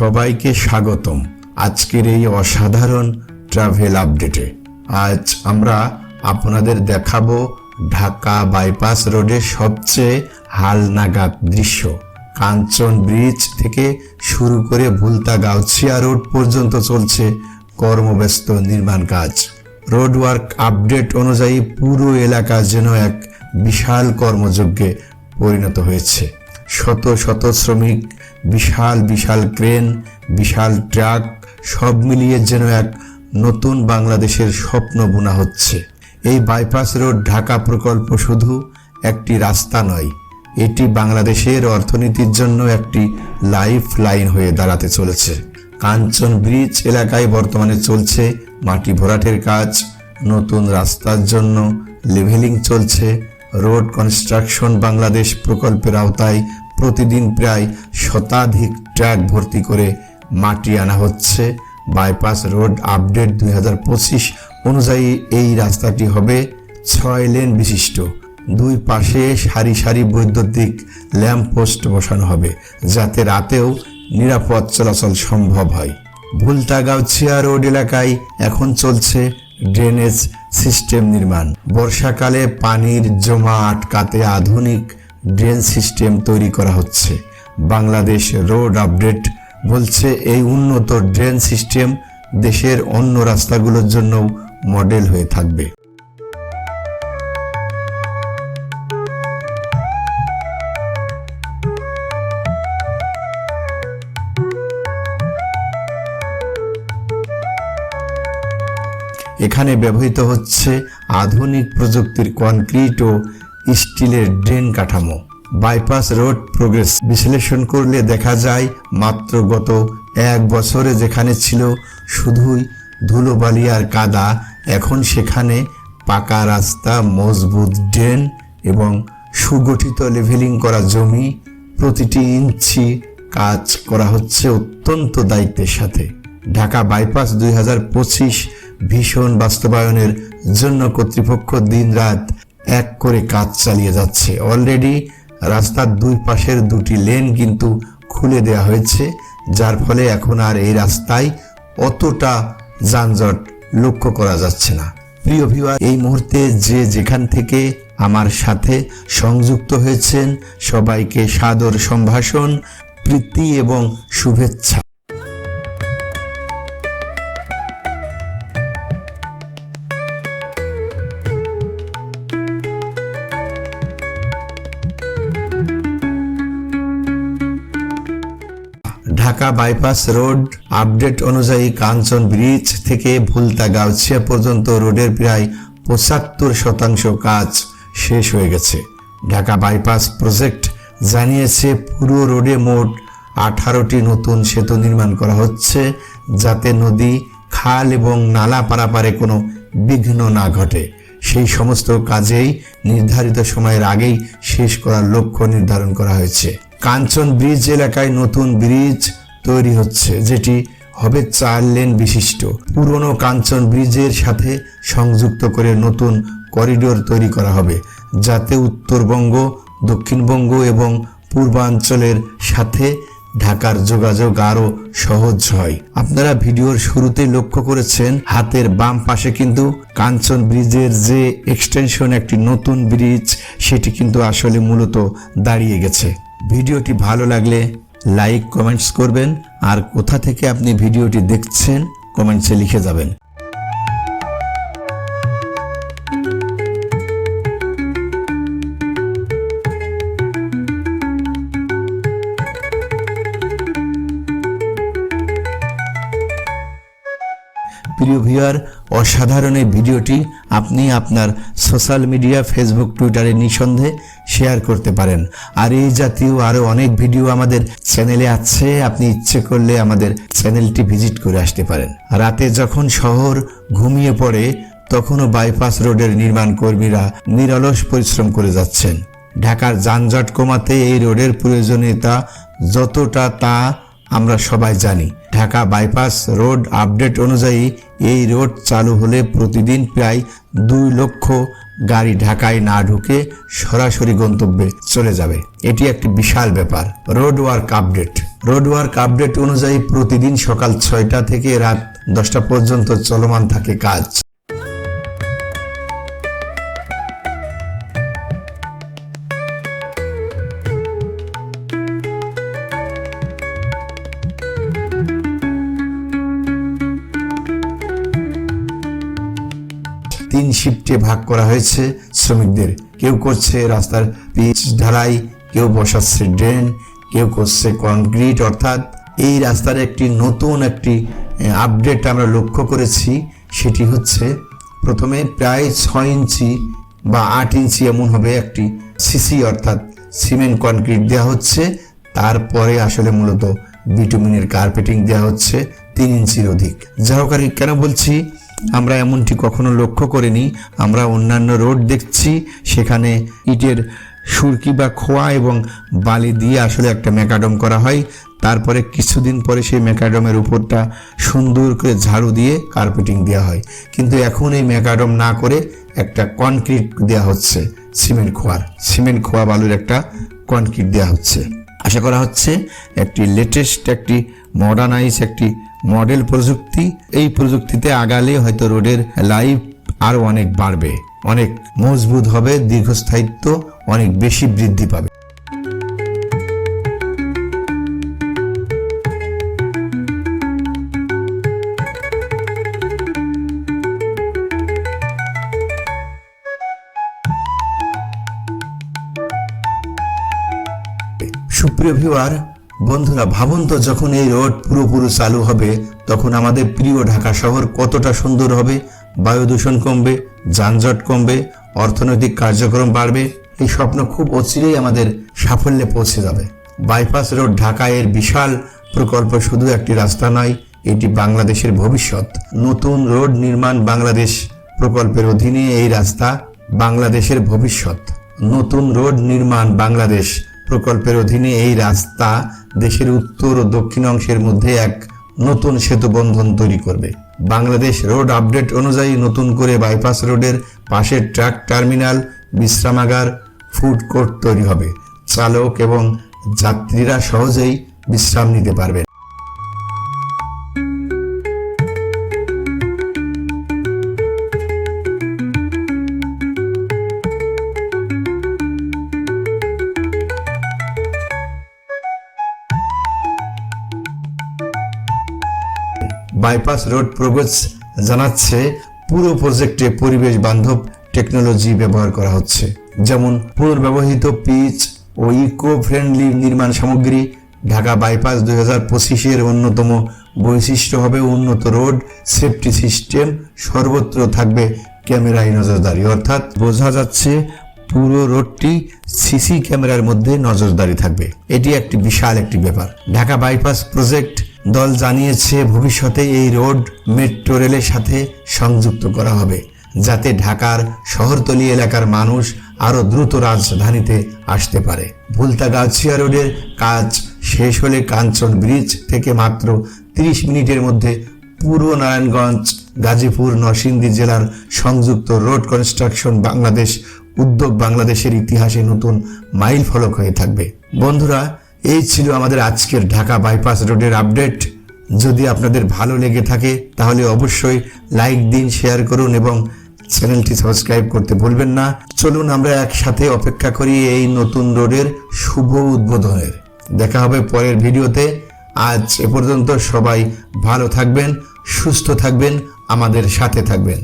সবাইকে স্বাগতম আজকের এই অসাধারণ ট্রাভেল আপডেটে আজ আমরা আপনাদের দেখাবো ঢাকা বাইপাস রোডের সবচেয়ে হালনাগাদ দৃশ্য। কাঞ্চন ব্রিজ থেকে শুরু করে ভুলতা গাউছিয়া রোড পর্যন্ত চলছে কর্মব্যস্ত নির্মাণ কাজ। রোড ওয়ার্ক আপডেট অনুযায়ী পুরো এলাকা যেন এক বিশাল কর্মযজ্ঞে পরিণত হয়েছে। শত শত শ্রমিক বিশাল বিশাল ক্রেন, বিশাল ট্রাক, সব মিলিয়ে যেন এক নতুন বাংলাদেশের স্বপ্ন বোনা হচ্ছে। এই বাইপাস রোড ঢাকা প্রকল্প শুধু একটি রাস্তা নয়, এটি বাংলাদেশের অর্থনীতির জন্য একটি লাইফ লাইন হয়ে দাঁড়াতে চলেছে। কাঞ্চন ব্রিজ এলাকায় বর্তমানে চলছে মাটি ভরাটের কাজ, নতুন রাস্তার জন্য লেভেলিং চলছে, রোড কনস্ট্রাকশন বাংলাদেশ প্রকল্পের আওতায় প্রতিদিন প্রায় শতাধিক ট্রাক ভর্তি করে মাটি আনা হচ্ছে। বাইপাস রোড আপডেট দুই হাজার পঁচিশ অনুযায়ী এই রাস্তাটি হবে ছয় লেন বিশিষ্ট। দুই পাশে সারি সারি বৈদ্যুতিক ল্যাম্প পোস্ট বসানো হবে, যাতে রাতেও নিরাপদ চলাচল সম্ভব হয়। ভুলতাগাউছিয়া রোড এলাকায় এখন চলছে ড্রেনেজ সিস্টেম নির্মাণ। বর্ষাকালে পানির জমা আটকাতে আধুনিক ড্রেন সিস্টেম তৈরি করা হচ্ছে। বাংলাদেশ রোড আপডেট বলছে, এই উন্নত ড্রেন সিস্টেম দেশের অন্য রাস্তাগুলোর জন্য মডেল হয়ে থাকবে। এখানে ব্যবহৃত হচ্ছে আধুনিক প্রযুক্তির কনক্রিট ও স্টিলের ড্রেন কাঠামো। Bypass road progress. বিশ্লেষণ করলে দেখা যায়, মাত্র গত এক বছরে যেখানে ছিল শুধুই ধুলোবালি আর কাদা, এখন সেখানে পাকা রাস্তা, মজবুত ড্রেন এবং সুগঠিত লেভেলিং করা জমি, প্রতিটি ইঞ্চি কাজ করা হচ্ছে অত্যন্ত দায়িত্বের সাথে। ঢাকা বাইপাস দুই হাজার পঁচিশ ভীষণ বাস্তবায়নের জন্য কর্তৃপক্ষ দিনরাত এক করে কাজ চালিয়ে যাচ্ছে। অলরেডি রাস্তার দুই পাশের দুটি লেন কিন্তু খুলে দেওয়া হয়েছে, যার ফলে এখন আর এই রাস্তায় অতটা যানজট লক্ষ্য করা যাচ্ছে না। প্রিয় ভিউয়ার এই মুহূর্তে যে যেখান থেকে আমার সাথে সংযুক্ত হয়েছেন, সবাইকে সাদর সম্ভাষণ, প্রীতি এবং শুভেচ্ছা। ঢাকা বাইপাস রোড আপডেট অনুযায়ী কাঞ্চন ব্রিজ থেকে ভুলতা গাউছিয়া পর্যন্ত রোডের প্রায় পঁচাত্তর শতাংশ কাজ শেষ হয়ে গেছে। ঢাকা বাইপাস প্রজেক্ট জানিয়েছে, পুরো রোডে মোট আঠারোটি নতুন সেতু নির্মাণ করা হচ্ছে, যাতে নদী, খাল এবং নালা পারাপারে কোনো বিঘ্ন না ঘটে। সেই সমস্ত কাজেই নির্ধারিত সময়ের আগেই শেষ করার লক্ষ্য নির্ধারণ করা হয়েছে। কাঞ্চন ব্রিজ এলাকায় নতুন ব্রিজ তৈরি হচ্ছে, যেটি হবে চার লেন বিশিষ্ট। পুরনো কাঞ্চন ব্রিজের সাথে সংযুক্ত করে নতুন করিডোর তৈরি করা হবে, যাতে উত্তরবঙ্গ, দক্ষিণবঙ্গ এবং পূর্বাঞ্চলের সাথে ঢাকার যোগাযোগ আরও সহজ হয়। আপনারা ভিডিওর শুরুতে লক্ষ্য করেছেন, হাতের বাম পাশে কিন্তু কাঞ্চন ব্রিজের যে এক্সটেনশন একটি নতুন ব্রিজ, সেটি কিন্তু আসলে মূলত দাঁড়িয়ে গেছে। ভিডিওটি ভালো লাগলে লাইক কমেন্টস করবেন। আর কোথা থেকে আপনি ভিডিওটি দেখছেন কমেন্টসে লিখে যাবেন। প্রিয় ভিউয়ার অসাধারণ এই ভিডিওটি আপনি আপনার সোশ্যাল মিডিয়া ফেসবুক টুইটারে নিঃসন্দেহে শেয়ার করতে পারেন। আর এই জাতীয় আরও অনেক ভিডিও আমাদের চ্যানেলে আছে, আপনি ইচ্ছে করলে আমাদের চ্যানেলটি ভিজিট করে আসতে পারেন। রাতে যখন শহর ঘুমিয়ে পড়ে, তখনও বাইপাস রোডের নির্মাণ কর্মীরা নিরলস পরিশ্রম করে যাচ্ছেন। ঢাকার যানজট কমাতে এই রোডের প্রয়োজনীয়তা যতটা তা আমরা সবাই জানি। ঢাকা বাইপাস রোড আপডেট অনুযায়ী এই রোড চালু হলে প্রতিদিন প্রায় দুই লক্ষ গাড়ি ঢাকায় না ঢুকে সরাসরি গন্তব্যে চলে যাবে। এটি একটি বিশাল ব্যাপার। Road work update. Road work update অনুযায়ী প্রতিদিন সকাল ছয়টা থেকে রাত দশটা পর্যন্ত চলমান থাকে কাজ। তিন শিফটে ভাগ করা হয়েছে শ্রমিকদের। কেউ করছে রাস্তার পিচ ঢালাই কেউ বসাচ্ছে ড্রেন কেউ করছে কংক্রিট অর্থাৎ এই রাস্তার একটি নতুন একটি আপডেট আমরা লক্ষ্য করেছি সেটি হচ্ছে প্রথমে প্রায় ছয় ইঞ্চি বা আট ইঞ্চি এমন হবে একটি সিসি অর্থাৎ সিমেন্ট কনক্রিট দেওয়া হচ্ছে। তারপরে আসলে মূলত বিটুমিনের কার্পেটিং দেওয়া হচ্ছে তিন ইঞ্চির অধিক। যা হোক আর কি, কেন বলছি? আমরা এমনটি কখনো লক্ষ্য করিনি। আমরা অন্যান্য রোড দেখছি, সেখানে ইটের সুরকি বা খোয়া এবং বালি দিয়ে আসলে একটা ম্যাকাডম করা হয়। তারপরে কিছুদিন পরে সেই ম্যাকাডমের উপরটা সুন্দর করে ঝাড়ু দিয়ে কার্পেটিং দেওয়া হয়। কিন্তু এখন এই ম্যাকাডম না করে একটা কনক্রিট দেওয়া হচ্ছে, সিমেন্ট খোয়ার। সিমেন্ট খোয়া বালুর একটা কনক্রিট দেওয়া হচ্ছে। আশা করা হচ্ছে একটি লেটেস্ট, একটি মডার্নাইজ, একটি মডেল প্রযুক্তি, এই প্রযুক্তিতে আগালে হয়তো রোডের লাইফ আরও অনেক বাড়বে, অনেক মজবুত হবে, দীর্ঘস্থায়িত্ব অনেক বেশি বৃদ্ধি পাবে। সুপ্রিয় ভিউয়ার বন্ধুরা, ভাবুন তো যখন এই রোড পুরোপুরি চালু হবে, তখন আমাদের প্রিয় ঢাকা শহর কতটা সুন্দর হবে। বায়ু দূষণ কমবে, যানজট কমবে, অর্থনৈতিক কার্যক্রম বাড়বে, এই স্বপ্ন খুব অচিরেই আমাদের সাফল্যে পৌঁছে যাবে। বাইপাস রোড ঢাকা এর বিশাল প্রকল্প শুধু একটি রাস্তা নয়, এটি বাংলাদেশের ভবিষ্যৎ। নতুন রোড নির্মাণ বাংলাদেশ প্রকল্পের অধীনে এই রাস্তা বাংলাদেশের ভবিষ্যৎ। নতুন রোড নির্মাণ বাংলাদেশ প্রকল্পের অধীনে এই রাস্তা দেশের উত্তর ও দক্ষিণ অংশের মধ্যে এক নতুন সেতু বন্ধন তৈরি করবে। বাংলাদেশ রোড আপডেট অনুযায়ী নতুন করে বাইপাস রোডের পাশে ট্রাক টার্মিনাল, বিশ্রামাগার, ফুড কোর্ট তৈরি হবে। চালক এবং যাত্রীরা সহজেই বিশ্রাম নিতে পারবেন। বাইপাস রোড প্রোগ্রেস জানাচ্ছে, পুরো প্রজেক্টে পরিবেশ বান্ধব টেকনোলজি ব্যবহার করা হচ্ছে। যেমন পুনর্ব্যবহৃত পিচ ও ইকো ফ্রেন্ডলি নির্মাণ সামগ্রী, ঢাকা বাইপাস দুই হাজার পঁচিশের অন্যতম বৈশিষ্ট্য হবে উন্নত রোড সেফটি সিস্টেম সর্বত্র থাকবে ক্যামেরায় নজরদারি। অর্থাৎ বোঝা যাচ্ছে পুরো রোডটি সিসি ক্যামেরার মধ্যে নজরদারি থাকবে। এটি একটি বিশাল একটি ব্যাপার। ঢাকা বাইপাস প্রজেক্ট দল জানিয়েছে ভবিষ্যতে এই রোড মেট্রো রেলের সাথে সংযুক্ত করা হবে, যাতে ঢাকার শহরতলি এলাকার মানুষ আরও দ্রুত রাজধানীতে আসতে পারে। ভুলতাগাছিয়া রোডের কাজ শেষ হলে কাঞ্চন ব্রিজ থেকে মাত্র 30 মিনিটের মধ্যে পূর্ব নারায়ণগঞ্জ, গাজীপুর, নরসিংদী জেলার সংযুক্ত রোড কনস্ট্রাকশন বাংলাদেশ, উদ্যোগ বাংলাদেশের ইতিহাসে নতুন মাইল ফলক হয়ে থাকবে। বন্ধুরা এই ছিল আমাদের আজকের ঢাকা বাইপাস রোডের আপডেট। যদি আপনাদের ভালো লেগে থাকে, তাহলে অবশ্যই লাইক দিন, শেয়ার করুন এবং চ্যানেলটি সাবস্ক্রাইব করতে ভুলবেন না। চলুন আমরা একসাথে অপেক্ষা করি এই নতুন রোডের শুভ উদ্বোধনের। দেখা হবে পরের ভিডিওতে। আজ এ পর্যন্ত সবাই ভালো থাকবেন, সুস্থ থাকবেন, আমাদের সাথে থাকবেন।